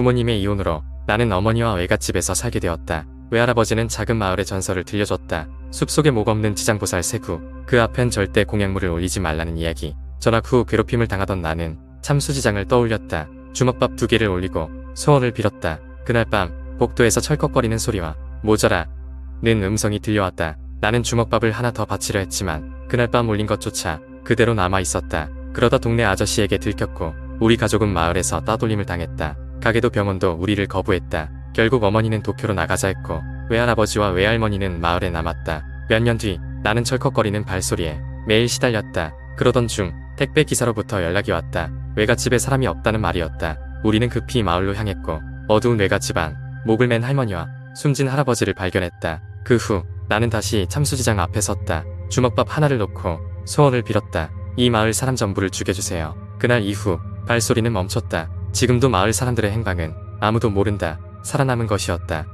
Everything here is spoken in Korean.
부모님의 이혼으로 나는 어머니와 외갓집에서 살게 되었다. 외할아버지는 작은 마을의 전설을 들려줬다. 숲속에 목 없는 지장보살 세구. 그 앞엔 절대 공약물을 올리지 말라는 이야기. 전학 후 괴롭힘을 당하던 나는 참수지장을 떠올렸다. 주먹밥 두 개를 올리고 소원을 빌었다. 그날 밤 복도에서 철컥거리는 소리와 모자라 는 음성이 들려왔다. 나는 주먹밥을 하나 더 바치려 했지만 그날 밤 올린 것조차 그대로 남아 있었다. 그러다 동네 아저씨에게 들켰고 우리 가족은 마을에서 따돌림을 당했다. 가게도 병원도 우리를 거부했다. 결국 어머니는 도쿄로 나가자 했고 외할아버지와 외할머니는 마을에 남았다. 몇 년 뒤 나는 철컥거리는 발소리에 매일 시달렸다. 그러던 중 택배 기사로부터 연락이 왔다. 외갓집에 사람이 없다는 말이었다. 우리는 급히 마을로 향했고 어두운 외갓집 안 목을 맨 할머니와 숨진 할아버지를 발견했다. 그 후 나는 다시 참수지장 앞에 섰다. 주먹밥 하나를 놓고 소원을 빌었다. 이 마을 사람 전부를 죽여주세요. 그날 이후 발소리는 멈췄다. 지금도 마을 사람들의 행방은 아무도 모른다. 살아남은 것이었다.